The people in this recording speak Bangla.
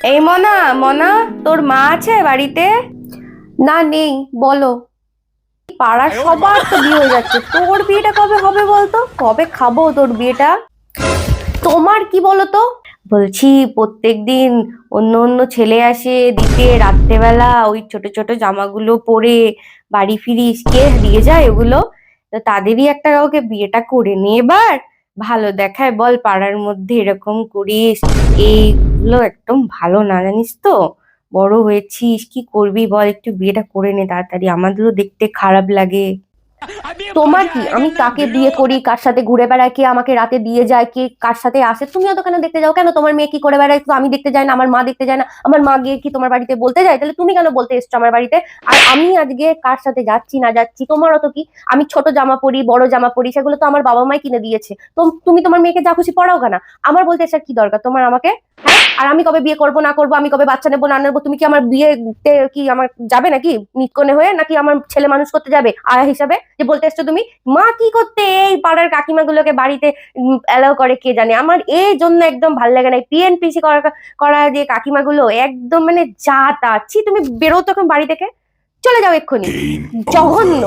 এই মনা মনা তোর মা আছে বাড়িতে? না নেই বলো। পাড়ার সবার তো বিয়ে হয়ে যাচ্ছে। তোর বিয়েটা কবে হবে বলতো? কবে খাব তোর বিয়েটা? তোমার কি বলো তো বলছি প্রত্যেকদিন অন্য অন্য ছেলে আসে দিতে রাত্রেবেলা ওই ছোট ছোট জামাগুলো পরে বাড়ি ফিরিস কে দিয়ে যায় ওগুলো? তো তাদেরই একটা কাউকে বিয়েটা করে নে এবার। ভালো দেখায় বল পাড়ার মধ্যে এরকম করিস এইগুলো একদম ভালো, না জানিস তো? বড় হয়েছিস, কি করবি বল, একটু বিয়েটা করে নে তাড়াতাড়ি, আমাদেরও দেখতে খারাপ লাগে। তোমার কি? আমি কাকে বিয়ে করি? কার সাথে ঘুরে বেড়ায়? কে আমাকে রাতে দিয়ে যায়? কে কার সাথে আসে? তুমিও তো কেন দেখতে যাও? কেন তোমার মেয়ে কি করে বেড়ায়? তো আমি দেখতে যাই না, আমার মা দেখতে যায় না, আমার মা গিয়ে কি তোমার বাড়িতে বলতে যায়? তাহলে তুমি কেন বলতে এসছো আমার বাড়িতে? আর আমি আজকে কার সাথে যাচ্ছি, না যাচ্ছি? তোমার তো কি? আমি ছোট জামা পরি, বড় জামা পরি, সেগুলো তো আমার বাবা মাই কিনে দিয়েছে। তো তুমি তোমার মেয়েকে যা খুশি পড়াও কেনা? আমার বলতে এসার কি দরকার? তোমার আমাকে আর আমি কবে বিয়ে করব না করব আমি কবে বাচ্চা নেব না নেব তুমি কি আমার বিয়েতে কি আমার যাবে নাকি? নিকনে হয়ে নাকি আমার ছেলে মানুষ করতে যাবে? আয়া হিসাবে যে বলতে এসছো তুমি মা কি করতে এই পাড়ার কাকিমাগুলোকে বাড়িতে অ্যালাউ করে কে জানে? আমার এই জন্য একদম ভালো লাগে না। পিএনপিসি করা করা যে কাকিমাগুলো একদম মানে যা তা। ছি তুমি বেরো তখন বাড়ি থেকে। চলে যাও এক্ষুনি। জঘন্য.